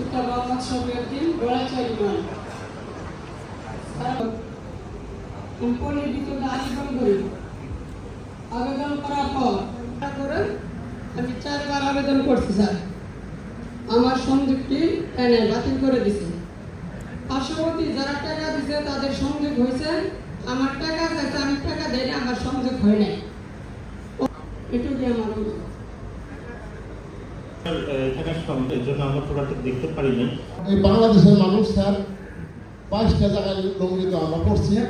পিতা মোহাম্মদ শফিউদ্দিন গোড়াচারি মান কোম্পানির ভিতরে আবেদন করি আবেদন করার পর আমি চারবার আবেদন করছি, স্যার। আমার সংযোগটি এনে বাতিল করে দিছে। পার্শ্ববর্তী যারা টাকা দিছে, তাদের সংযোগ হয়েছে, আমার টাকা চাইছে আমি টাকা দেয় আমার সংযোগ হয় নাই। এটুকুই আমার অভিযোগ। থাকার সঙ্গে এর জন্য আমরা প্রোডাক্ট দেখতে পারিনি এই বাংলাদেশের মানুষ স্যার। বাইশটা জায়গায় লঙ্ঘিত আমরা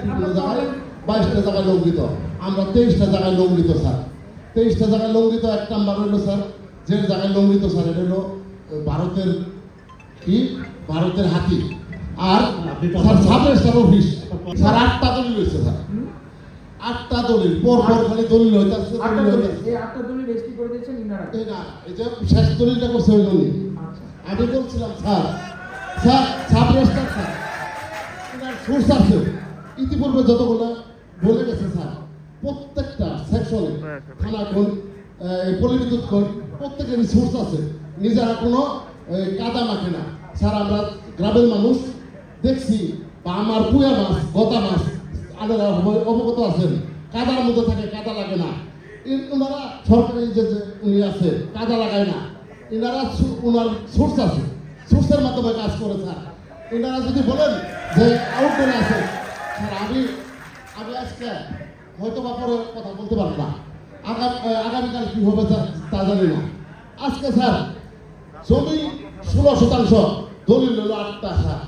বিভিন্ন জায়গায় বাইশটা জায়গায় লঙ্ঘিত। আমরা তেইশটা জায়গায় লঙ্ঘিত স্যার। তেইশটা জায়গায় লঙ্ঘিত এক নাম্বার হলো স্যার যে জায়গায় লঙ্ঘিত স্যার এটা হলো ভারতের কি? ভারতের হাতি। আর স্যার স্যার অফিস। স্যার আটটা হয়েছে স্যার। আটটা দলিল পর পর খালি দলিল হইতাছে আটটা দলিল এই আটটা দলিল রেজিস্ট্রি করে দিয়েছেন ইনারা। এই না এই যে শেষ দলিলটা করছে ওই দলিল। আচ্ছা। আমি বলছিলাম sir sir sub register sir. এনার সোর্স আছে। ইতিপূর্বে যতগুলো বলে গেছে স্যার প্রত্যেকটা সেকশনে থানা কোন পরিবিদ্যুৎ কোন প্রত্যেকেরই সোর্স আছে। নিজেরা কোনো কাদা মাখে না। স্যার আমরা গ্রামের মানুষ দেখছি বা আমার পুয়া মাছ গতা মাছ আপনারা অবগত আছেন। কাদার মধ্যে থাকে, কাদা লাগে না। ওনারা সরকারি যে উনি আছে, কাদা লাগায় না। এনারা ওনার সোর্স আছে। সোর্সের মাধ্যমে কাজ করে স্যার। এনারা যদি বলেন যে আউটডোরে আছে, স্যার, আমি আমি আজকে হয়তো বা পরে কথা বলতে পারব না। আগামী আগামীকাল কি হবে তা তা জানি না। আজকে স্যার, জমি ষোলো শতাংশ দলিল হলো আটটা, স্যার।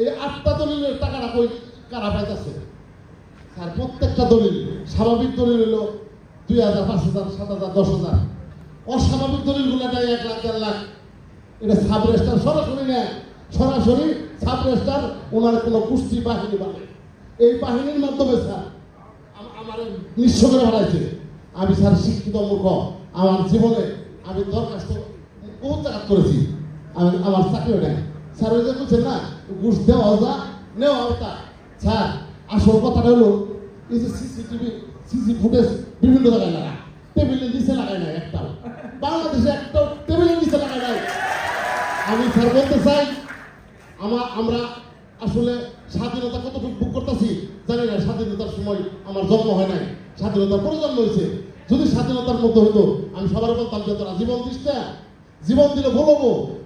এই আটটা দলিলের টাকাটা কই কারা পাইতেছে? স্যার প্রত্যেকটা দলিল স্বাভাবিক দলিল হলো দুই হাজার, পাঁচ হাজার, সাত হাজার, দশ হাজার। অস্বাভাবিক দলিলগুলো নেয় এক লাখ, দেড় লাখ। এটা সাব সরাসরি নেয়। সরাসরি সাব ওনার কোনো কুস্তি বাহিনী বানে এই বাহিনীর মাধ্যমে, স্যার আমার নিঃস্ব করে বাড়াইছে আমি, স্যার, শিক্ষিত মূর্খ। আমার জীবনে আমি দরখাস্ত বহুত জায়গা করেছি। আমি আমার চাকরিও নেয় স্যার, ওই যে বলছেন না, ঘুষ দেওয়া যা, নেওয়া তা। স্যার আসল কথাটা হলো, এই যে সিসিটিভি সিসি ফুটেজ বিভিন্ন জায়গায় লাগা টেবিলের নিচে লাগায় না একটাও। বাংলাদেশে একটাও টেবিলের নিচে লাগায় নাই। আমি স্যার বলতে চাই আমার আমরা আসলে স্বাধীনতা কতটুকু ভোগ করতেছি, জানি না, স্বাধীনতার সময় আমার জন্ম হয় নাই। স্বাধীনতার পরে জন্ম হয়েছে। যদি স্বাধীনতার মধ্যে হতো আমি সবার বলতাম যে তোরা জীবন দিস না। জীবন দিলে বলব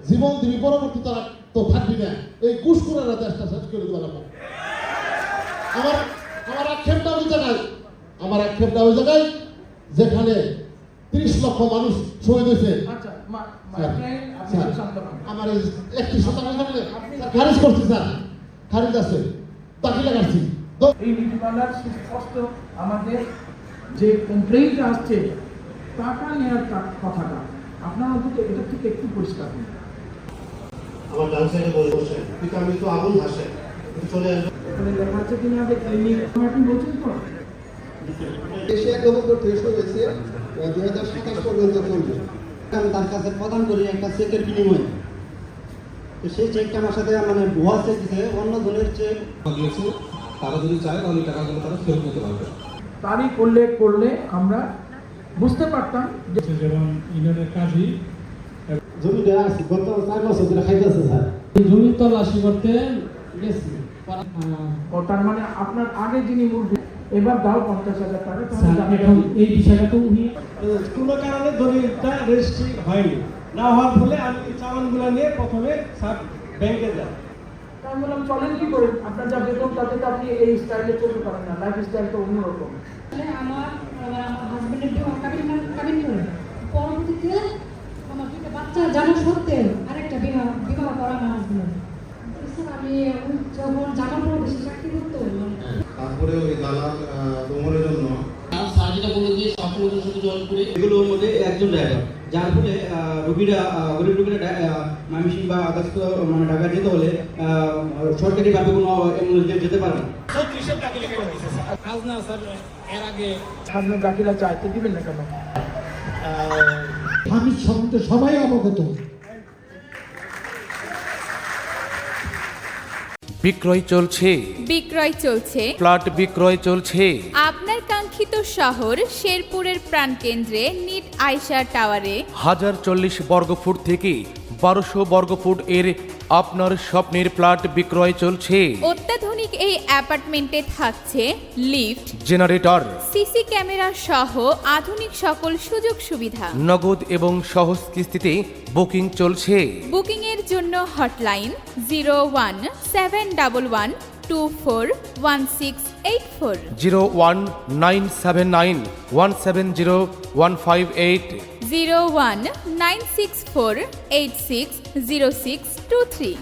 জীবন দিবি পরবর্তী তারা তো থাকবি না। এই কুসকুরারা দেশটা শেষ করে লাগবো আমার আমার আক্ষেপটা ওই জায়গায় আমার আক্ষেপটা ওই জায়গায় যেখানে তিরিশ লক্ষ মানুষ শহীদ হয়েছে। আচ্ছা। আমার একটি শতাংশ থাকলে খারিজ করছি স্যার। খারিজ আছে। দাখিল লাগাচ্ছি। তো- এই নীতিমালার সুস্পষ্ট আমাদের যে কমপ্লেইনটা আসছে টাকা নেওয়ার কথাটা আপনার অন্তত এটা থেকে একটু পরিষ্কার আমার ডান সাইডে বসে বসে। কিন্তু আমি তো আগুন ভাসে। চলে আসবে। এখানে লেখা আছে কিনা আমাদের ক্লিনিক আপনি বলছেন তো? এশিয়া নভেম্বর থেকে শুরু হয়েছে দুই হাজার সাতাশ পর্যন্ত চলবে আমি তার কাছে প্রদান করি একটা চেকের বিনিময়ে। তো সেই চেকটা আমার সাথে মানে ভুয়া চেক দিতে অন্য ধরনের চেক দিয়েছে তারা যদি চায় তাহলে টাকাগুলো তারা ফেরত নিতে পারবে। তারই করলে করলে আমরা বুঝতে পারতাম যে যেমন ইউনিয়নের কাজী জমি দেওয়া আছে গত চার বছর ধরে খাইতেছে স্যার। জমি তল্লাশি করতে গেছি। তার মানে আপনার আগে যিনি মুরগি এবার দাও পঞ্চাশ হাজার টাকা স্যার এখন এই বিষয়টা তো উনি কোনো কারণে দলিলটা রেজিস্ট্রি হয়নি। না হওয়ার ফলে আমি চালানগুলো নিয়ে প্রথমে সাব ব্যাংকে যাই। আমি বললাম চলেন কি করে? আপনার যা বেতন তাতে তো আপনি এই স্টাইলে চলতে পারেন না। লাইফ স্টাইল তো অন্যরকম। মানে আমার হাজবেন্ডের কাবিন কাবিন করে। পরবর্তীতে আমার দুটো বাচ্চা জানা সত্ত্বেও আরেকটা বিবাহ বিবাহ করা আমার হাজবেন্ড এগুলোর মধ্যে একজন ড্রাইভার যার ফলে রোগীরা গরিব রোগীরা মামিসিং বা আদার্স মানে ঢাকা যেতে হলে সরকারিভাবে কোনো অ্যাম্বুলেন্স যেতে পারে না। সামনে বাকিরা চাইতে দিবেন না কেন? আমি সবাই অবগত। বিক্রয় চলছে। বিক্রয় চলছে। প্লট বিক্রয় চলছে। আপনার কাঙ্ক্ষিত শহর শেরপুরের প্রাণকেন্দ্রে নিট আইসা টাওয়ারে। হাজার চল্লিশ বর্গফুট থেকে বারোশো বর্গফুট এর আপনার স্বপ্নের প্লট বিক্রয় চলছে। অত্যাধুনিক এই অ্যাপার্টমেন্টে থাকছে লিফট জেনারেটর সিসি ক্যামেরা সহ আধুনিক সকল সুযোগ সুবিধা। নগদ এবং সহজ কিস্তিতে বুকিং চলছে। বুকিংয়ের জন্য hotline zero one seven double one two four one six eight four. Zero one nine seven nine one seven zero one five eight. Zero one nine six four eight six zero six two three